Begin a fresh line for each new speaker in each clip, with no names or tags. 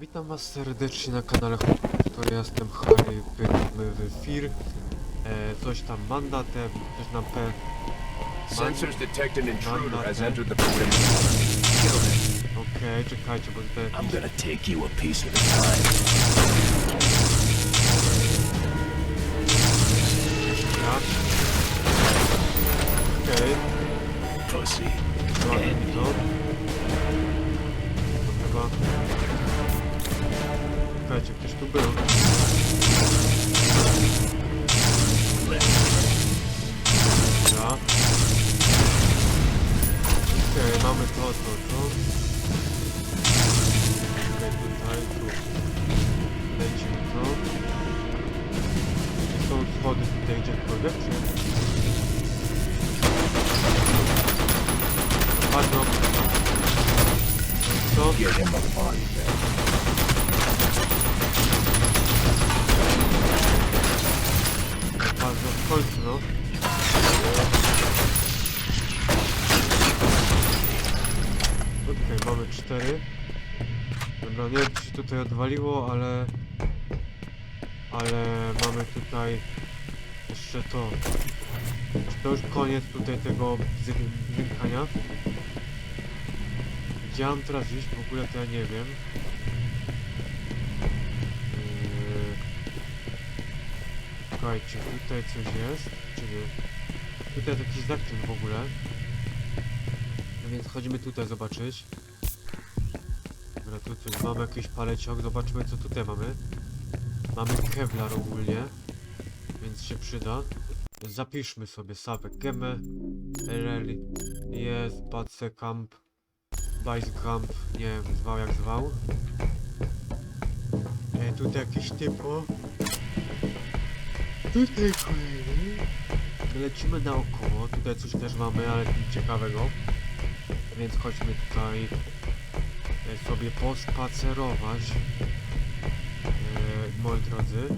Witam was serdecznie na kanale to ja jestem Harry w Fir. E, coś tam mandatem, coś na P.
Sensors detect an intruder has entered the perimeter. Kill him.
Okej, czekajcie, bo tutaj
I'm
jakiś...
gonna take you a piece at a time.
gracz. Okej,
Pussy.
ładnie mi to. To chyba... Czekajcie, ktoś tu był. Dobra. Okej, mamy to, to, to. Okej, tutaj, tu. Lecimy to. Czy są schody tutaj gdziekolwiek, czy... Padną. Co?
Get him
tutaj odwaliło, ale... Ale mamy tutaj jeszcze to. Czy to już koniec tutaj tego zy- zymkania? Gdzie mam teraz iść? W ogóle to ja nie wiem. Yy... Słuchajcie, tutaj coś jest, czy nie? Tutaj jest jakiś zakręt w ogóle. No więc chodzimy tutaj zobaczyć. Tu coś mamy, jakiś paleciok, zobaczmy co tutaj mamy. Mamy kevlar ogólnie, więc się przyda. Zapiszmy sobie sapę Gemme, RL, jest, Batse Camp, Base Camp, nie wiem, zwał jak zwał. E, tutaj jakiś typo. Tutaj kolejny. Lecimy naokoło, tutaj coś też mamy, ale nic ciekawego. Więc chodźmy tutaj sobie pospacerować. E, moi drodzy.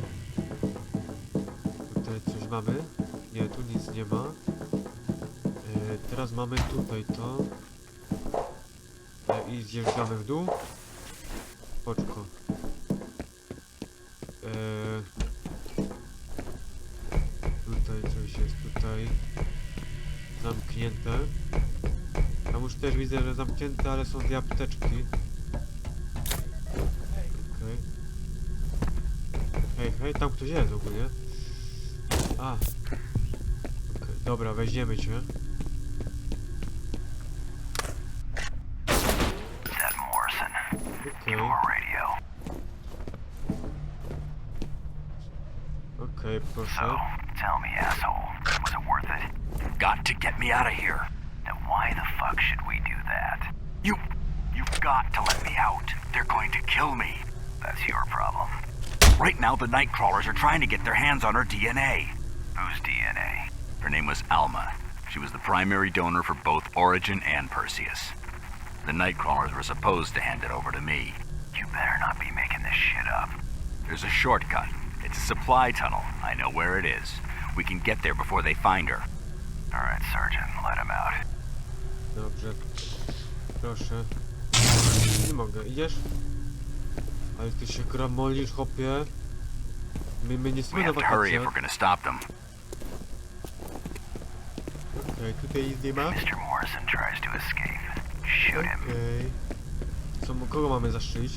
Tutaj coś mamy. Nie, tu nic nie ma. E, teraz mamy tutaj to. E, I zjeżdżamy w dół. Poczko. E, Tutaj coś jest tutaj zamknięte. Tam już też widzę, że zamknięte, ale są dwie apteczki. Hej, hej, tam ktoś jest ogólnie. A. Okej, dobra, weźmiemy cię. Okej,
radio.
okej, proszę.
So, tell me, asshole, was it worth it? Got to get me out of here. Then why the fuck should we do that? You, you've got to let me out. They're going to kill me. That's your problem. Right now, the Nightcrawlers are trying to get their hands on her DNA. Whose DNA? Her name was Alma. She was the primary donor for both Origin and Perseus. The Nightcrawlers were supposed to hand it over to me. You better not be making this shit up. There's a shortcut. It's a supply tunnel. I know where it is. We can get there before they find her. All right, Sergeant, let him out.
Dobrze. Proszę. Nie mogę. Idziesz? Ale ty się gramolisz, hopie. My, my nie chcemy na
them.
Okej, tutaj nic nie ma. Okej. Co, kogo mamy zastrzelić?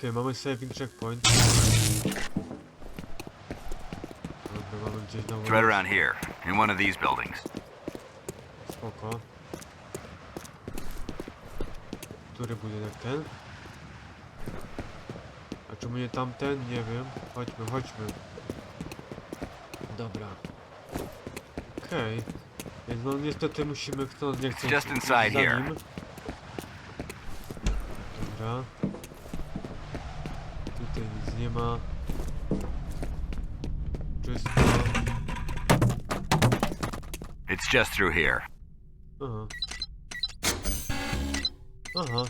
Okej, mamy saving checkpoint. Dobra, mamy gdzieś na
right around here, in one of these buildings.
Spoko. Który budynek ten? A czemu nie tamten? Nie wiem. Chodźmy, chodźmy. Dobra. Okej. Więc no niestety musimy chcąc nie chcąc
Just inside here.
Dobra. Ma. Czysto.
It's just through here.
Aha. Aha.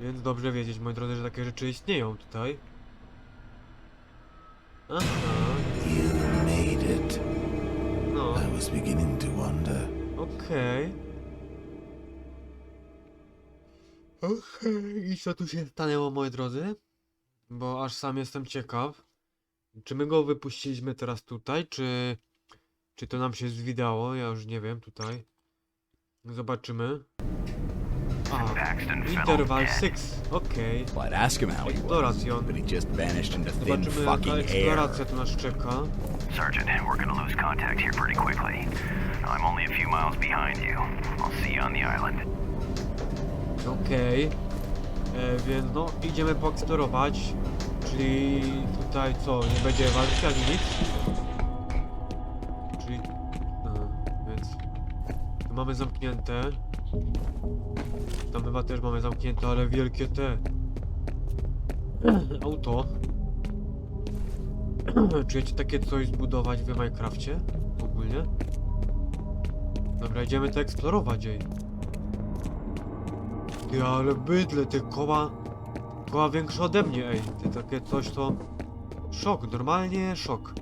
Więc dobrze wiedzieć, moi drodzy, że takie rzeczy istnieją tutaj. Aha, Okej, i co tu się stanęło, moi drodzy? Bo aż sam jestem ciekaw. Czy my go wypuściliśmy teraz tutaj, czy... Czy to nam się zwidało? Ja już nie wiem, tutaj. Zobaczymy. A, interval
dead.
6, okej.
Well, I'd ask him how he was,
Eksploration.
but he just vanished into thin
Zobaczymy jaka
fucking air.
eksploracja tu nas czeka.
Sergeant, we're gonna lose contact here pretty quickly. I'm only a few miles behind you. I'll see you on the island.
Okej. E, Więc no, idziemy poeksplorować. Czyli tutaj co, nie będzie walki ani nic? Czyli... Więc... Tu mamy zamknięte. Tam chyba też mamy zamknięte, ale wielkie te... Auto. Czujecie takie coś zbudować w Minecrafcie? Ogólnie? Dobra, idziemy to eksplorować, ej. Ty, ale bydle, te koła... Koła większe ode mnie, ej. Ty, takie coś to... Szok, normalnie szok.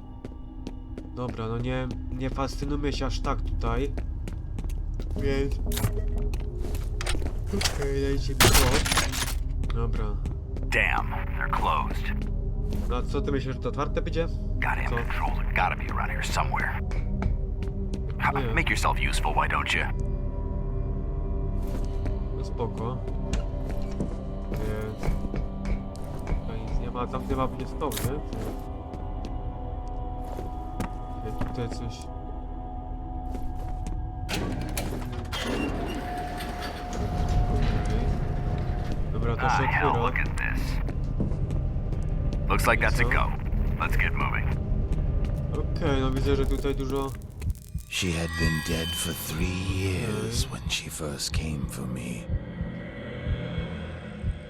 Dobra, no nie, nie fascynuje się aż tak tutaj. Więc... Okej, dajcie mi to. Dobra.
Damn, they're closed.
No co ty myślisz, że to otwarte będzie?
Have gotta be around here somewhere. Make yourself useful, why don't you?
No spoko. Więc... Tutaj nic nie ma, tam nie ma nie? Okej, tutaj coś... Dobra, to się otwiera.
Looks like that's a go. Let's get moving.
Okej, no widzę, że tutaj dużo...
She had been dead for three years when she first came for me.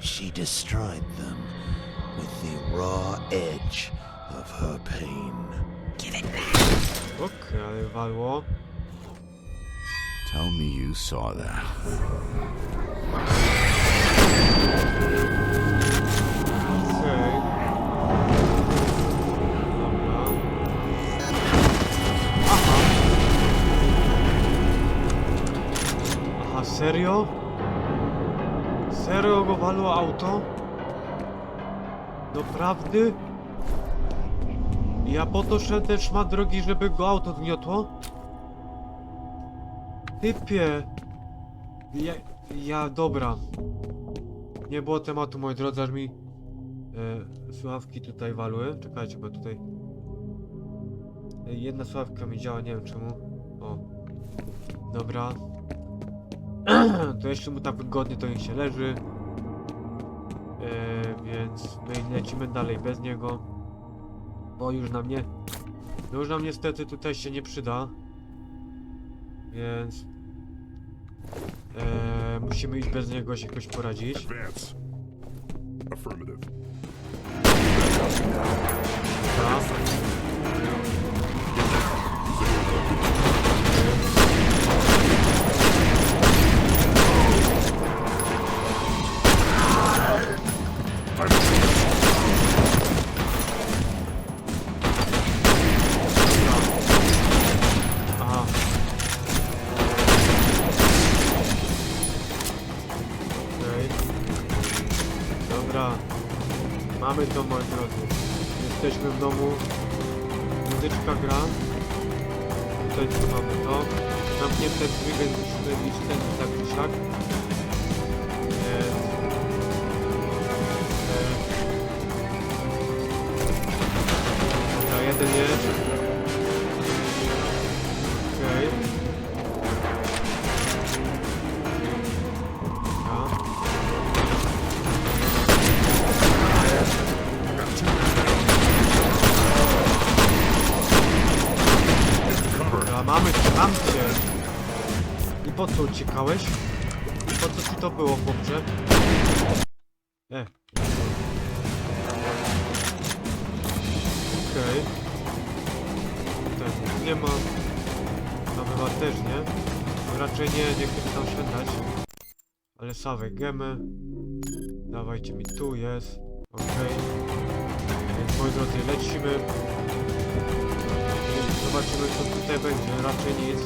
She destroyed them with the raw edge of her pain.
Okej, ale walło.
Tell me you saw that.
Serio? Serio go walło auto? Doprawdy? Ja po to szedłem ten szmat drogi, żeby go auto zgniotło? Typie! Ja, ja, dobra. Nie było tematu, moi drodzy, aż mi e, słuchawki tutaj walły. Czekajcie, bo tutaj e, jedna słuchawka mi działa, nie wiem czemu. O. Dobra. to jeszcze mu tak wygodnie to niech się leży. E, więc my lecimy dalej bez niego. Bo już nam nie... No już nam niestety tutaj się nie przyda. Więc... E, musimy iść bez niego się jakoś poradzić.
Affirmative.
Dobra. Mamy mam cię. I po co uciekałeś? Po co ci to było, chłopcze? E. Okej. Nic nie ma. Tam chyba też nie. Raczej nie, nie chcę tam szedać. Ale same gemy. Dawajcie mi tu, jest. Okej. Więc moi drodzy, lecimy. Zobaczymy co tutaj będzie, raczej nic.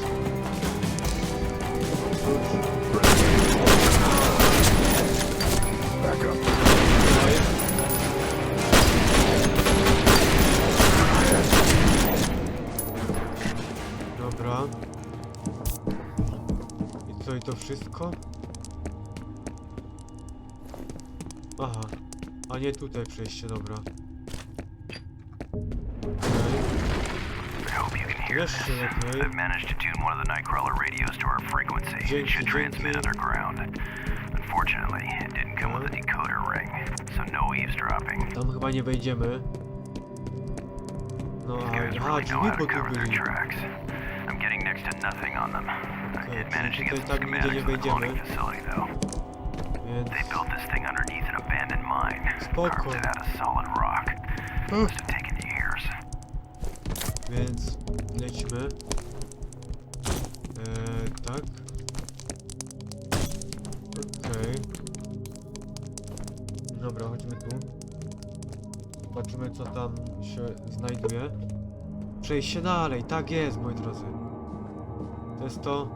Dobra. I co, i to wszystko? Aha. A nie tutaj przejście, dobra.
Hope you can hear
Jeszcze
this. I've managed to tune one of the Nightcrawler radios to our frequency. It should transmit
dzięki.
underground. Unfortunately, it didn't come with a decoder ring, so no eavesdropping.
Tam chyba nie wejdziemy. No,
These guys
aha,
really know how to cover their tracks. I'm getting next to nothing on them. I did manage to get some
tak nigdzie nie
schematics of the cloning facility, though.
Więc...
They built this thing underneath an abandoned mine. Carved it out of solid rock. Must have taken years.
Więc lecimy. Eee, tak. Okej. Dobra, chodźmy tu. Zobaczymy co tam się znajduje. Przejście dalej, tak jest moi drodzy. To jest to.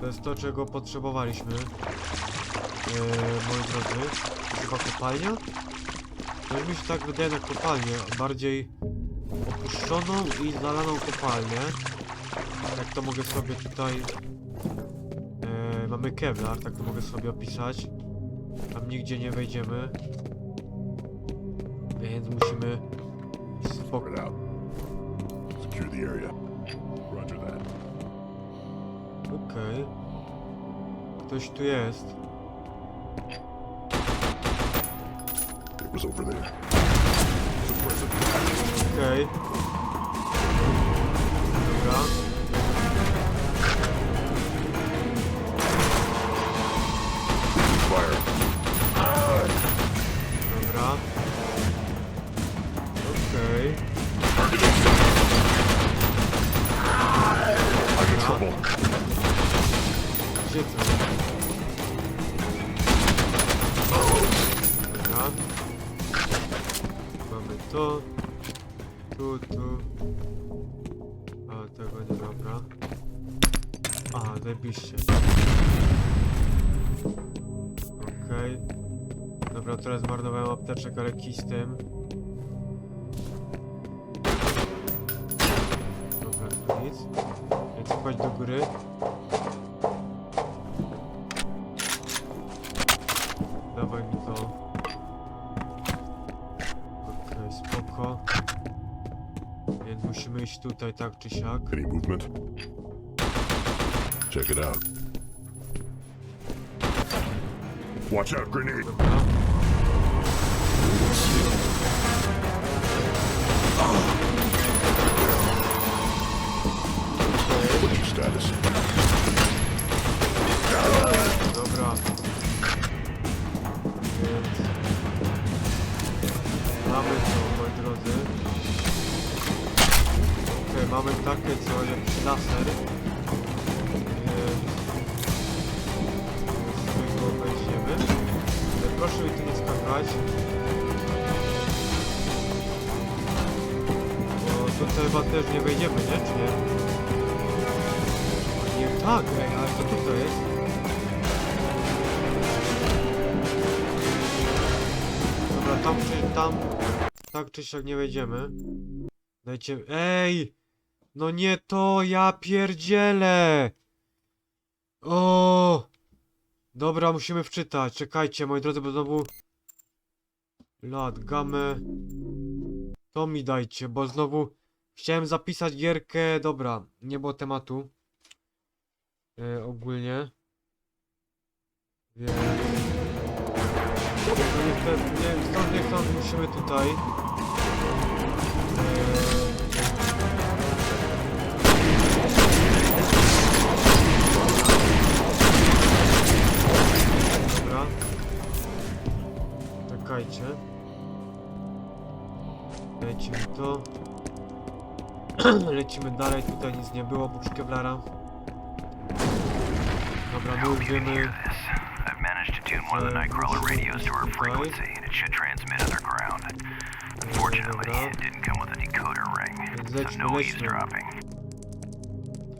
To jest to czego potrzebowaliśmy. Eee, moi drodzy. Chyba kopalnia? To mi się tak wydaje na kopalnię, bardziej opuszczoną i zalaną kopalnię. Jak to mogę sobie tutaj... E, mamy Kevlar, tak to mogę sobie opisać. Tam nigdzie nie wejdziemy. Więc musimy... Spok
Spread out. Secure the area. Roger that.
Okej. Ktoś tu jest.
It was over there.
Okej. Dobra. Ale kij z tym. Dobra, tu nic. Chodź do góry. Dawaj mi to. Okej, spoko. Więc musimy iść tutaj tak czy siak.
Any movement? Check it out. Watch out, grenade.
Dobra. Dobra. Więc... Mamy to, moi drodzy. Okej, mamy takie coś, jakiś laser. Więc... sobie go weźmiemy. Ale proszę mi tu nie skakać. Tutaj chyba też nie wejdziemy, nie? Czy nie? Nie, tak, ej, ale co tutaj jest? Dobra, tam czy tam tak czy siak nie wejdziemy. Dajcie. Ej! No nie to ja pierdzielę! O! Dobra, musimy wczytać. Czekajcie, moi drodzy, bo znowu. Lat, gamę. To mi dajcie, bo znowu chciałem zapisać gierkę. Dobra, nie było tematu. E, ogólnie. Więc. Nie, stąd nie musimy tutaj. Czekajcie. Dajcie mi to. Lecimy dalej, tutaj nic nie było, oprócz Kevlara. Dobra, my wiemy.
I've managed to tune one of the Nightcrawler radios to her frequency, and it should transmit underground. Unfortunately, it didn't come with a decoder ring, so no eavesdropping.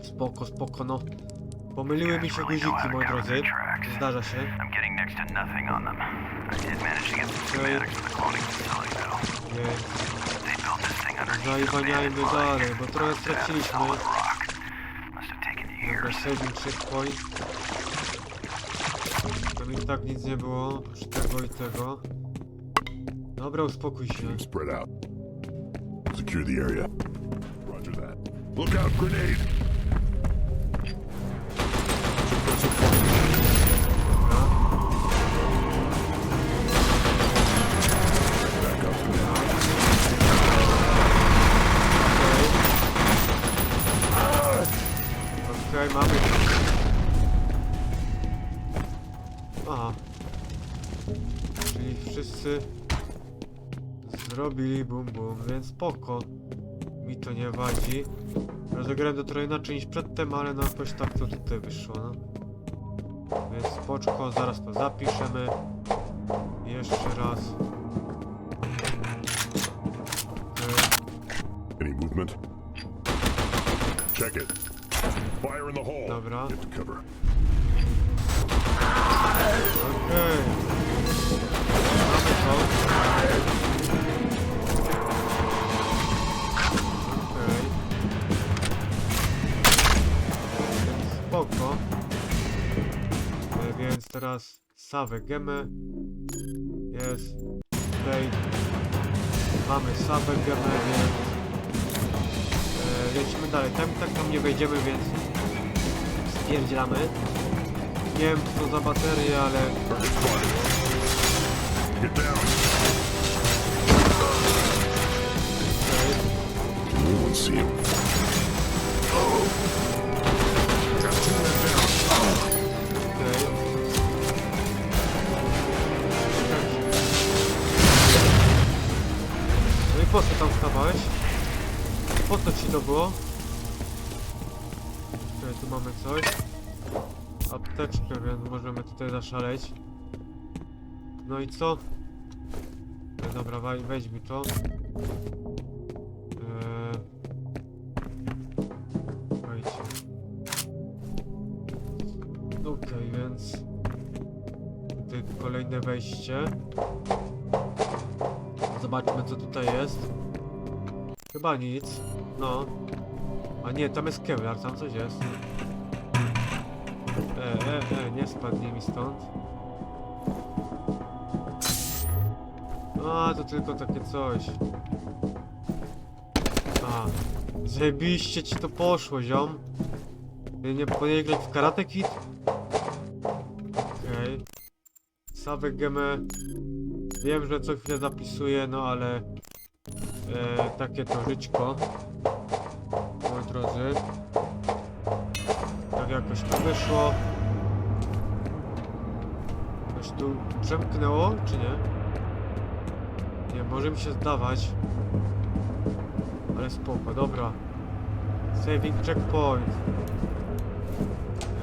Spoko, spoko, no. Pomyliły mi się guziki, moi drodzy. Zdarza się.
I'm getting next to nothing on them. I did manage to get some schematics for the cloning facility, though.
Zaiwaniajmy dalej, bo trochę straciliśmy. Dobra,
years.
saving checkpoint. Tam i tak nic nie było, oprócz tego i tego. Dobra, uspokój się.
Spread out. Secure the area. Roger that. Look out, grenade!
Spoko. Mi to nie wadzi. Rozegrałem to trochę inaczej niż przedtem, ale no jakoś tak to tutaj wyszło, no. Więc spoczko, zaraz to zapiszemy. Jeszcze raz.
Any movement? Check it. Fire in the hole.
Dobra.
Get to cover.
Okej. Mamy to. Teraz sawę gemę. Jest. Tutaj mamy sawę gemę, więc e, lecimy dalej. Tam tak tam nie wejdziemy, więc spierdzielamy. Nie wiem co za baterie, ale
Target
po co tam stawałeś? Po co ci to było? Tutaj tu mamy coś. Apteczkę, więc możemy tutaj zaszaleć. No i co? E, Dobra, waj- weź mi to. Eee... Wejdźcie. Okej, więc kolejne wejście. Zobaczmy co tutaj jest. Chyba nic. No. A nie, tam jest Kevlar, tam coś jest. E, e, e, nie spadnie mi stąd. A, to tylko takie coś. A, ci to poszło, ziom. Nie, nie powinieneś grać w Karate Kid? Okej. Sawę gemę. Wiem, że co chwilę zapisuję, no ale... E, takie to żyćko. Moi drodzy. Tak jakoś to wyszło. Coś tu przemknęło, czy nie? Nie, może mi się zdawać. Ale spoko, dobra. Saving checkpoint.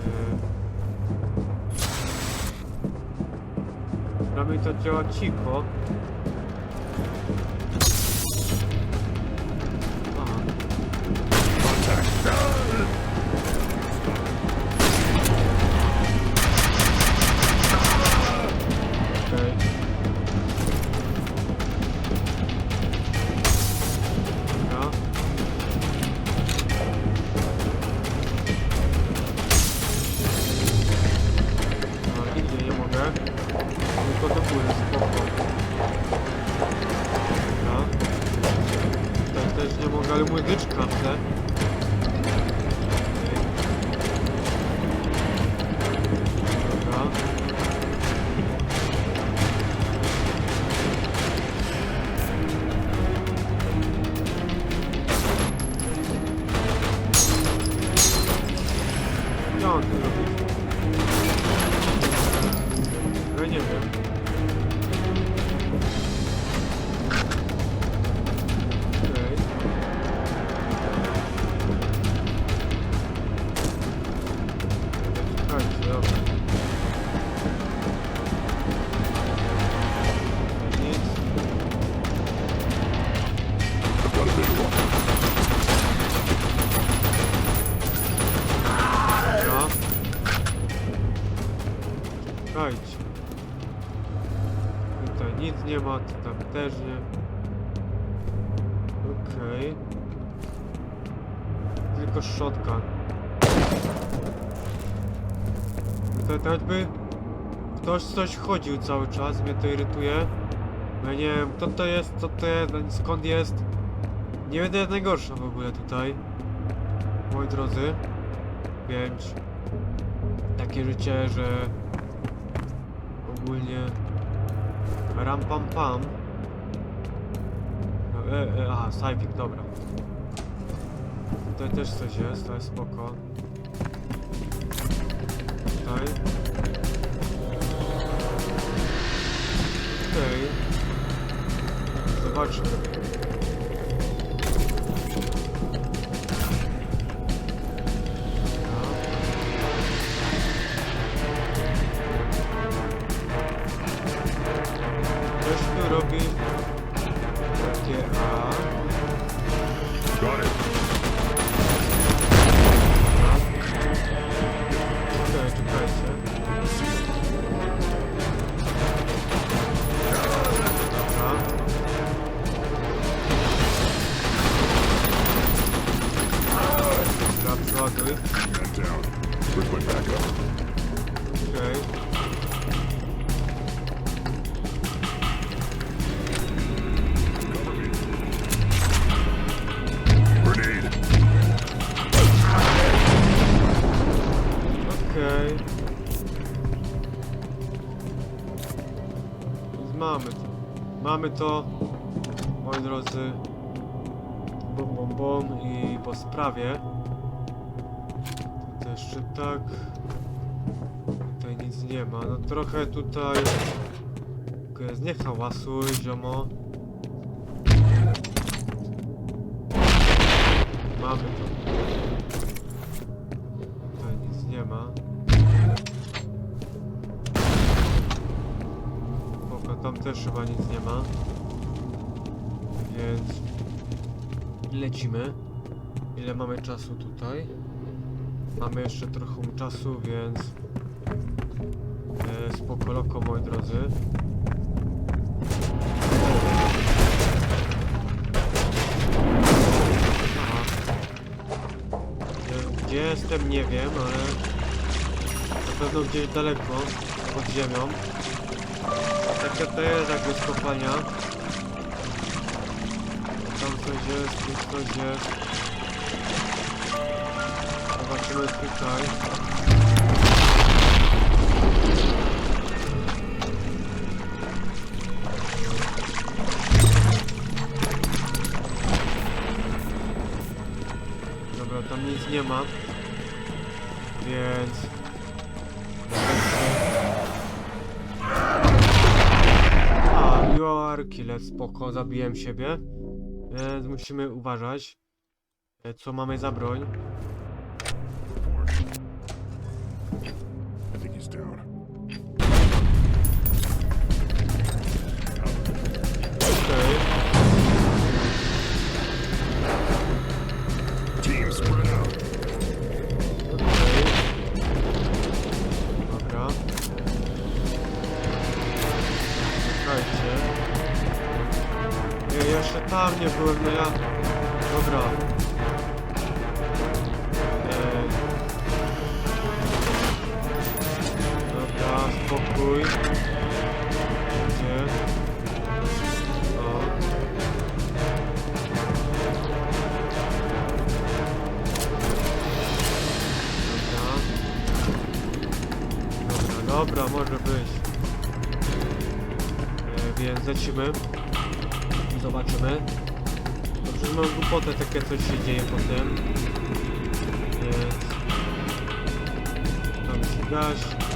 Yy. Mnie to działa cicho. Góry, spoko. Dobra. Też nie mogę, ale tle. Nie. Okej. Tylko szczotka. Tutaj tak jakby ktoś coś chodził cały czas, mnie to irytuje. No nie wiem, kto to jest, co to jest, ani skąd jest. Nie będę jest najgorsza w ogóle tutaj. Moi drodzy. Więc takie życie, że ogólnie ram pam pam. E, e, aha, Sajwik, dobra. Tutaj też coś jest, to jest spoko. Tutaj. Okej. Zobaczmy. Mamy to, moi drodzy. Bum, bum, bum i po sprawie. To jeszcze tak. Tutaj nic nie ma. No trochę tutaj... Nie hałasuj, ziomo. Mamy to. Też chyba nic nie ma. Więc lecimy. Ile mamy czasu tutaj? Mamy jeszcze trochę czasu, więc e, spoko loko, moi drodzy. E, Gdzie jestem, nie wiem, ale na pewno gdzieś daleko, pod ziemią. Takie to jest jakby z kopalnia. Tam coś jest, tu coś jest. Zobaczymy tutaj. Dobra, tam nic nie ma. Więc... killer, spoko, zabiłem siebie. Więc musimy uważać. e, Co mamy za broń?
I think he's down.
Jeszcze tam nie byłem, no ja... Dobra. Eee. Dobra, spokój. Gdzie? Dobra. Dobra, dobra, może być. E, więc lecimy. Zobaczymy. Dobrze, że mam głupotę, takie coś się dzieje potem. Więc... Tam ścigać. Dobra.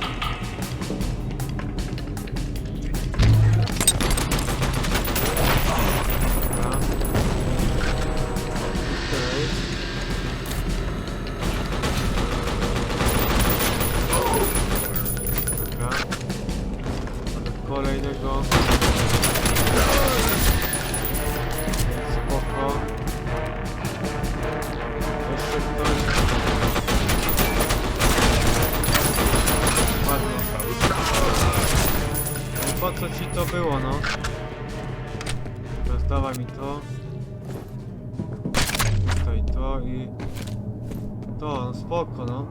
I... To, no spoko, no.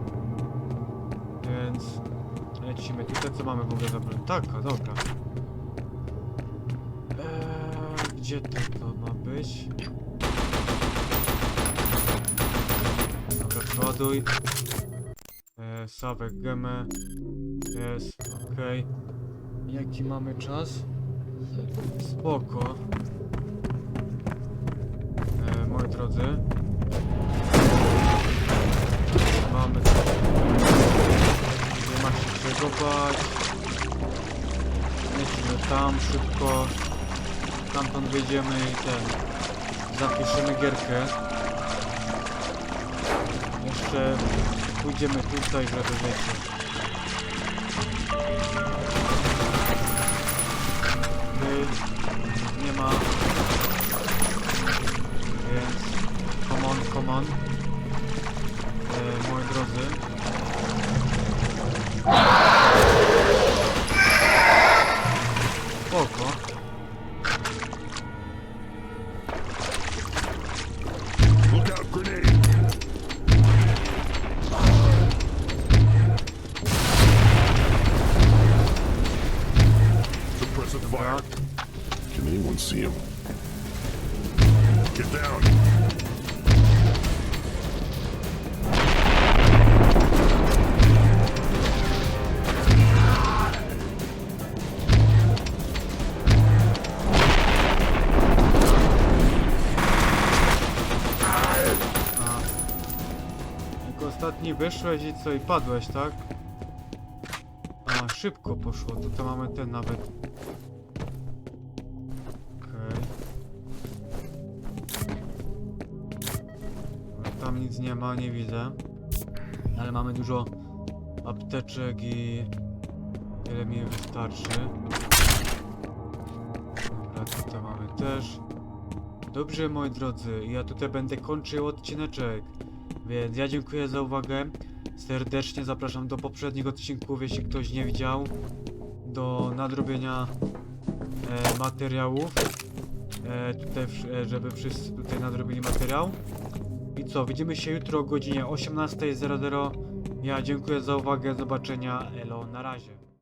Więc... Lecimy. Tutaj co mamy w ogóle zabrać? Taka, dobra. Eee, gdzie to, to ma być? Dobra, przeładuj. Eee, Sawek, gemę. Jest, okej. Jaki mamy czas? Spoko. E, moi drodzy. Bać. Lecimy tam szybko. Stamtąd wyjdziemy i ten. Zapiszemy gierkę. Jeszcze pójdziemy tutaj, żeby wiecie. Ty nie ma. Ostatni wyszłeś i co, i padłeś, tak? A, szybko poszło, to, to mamy ten nawet. Okej. Dobra, Tam nic nie ma, nie widzę. Ale mamy dużo apteczek i tyle mi wystarczy. Dobra, tutaj mamy też. Dobrze, moi drodzy, ja tutaj będę kończył odcineczek. Więc ja dziękuję za uwagę. Serdecznie zapraszam do poprzednich odcinków, jeśli ktoś nie widział. Do nadrobienia e, materiałów. E, tutaj, e, żeby wszyscy tutaj nadrobili materiał. I co, widzimy się jutro o godzinie 18.00. Ja dziękuję za uwagę, zobaczenia, elo, na razie.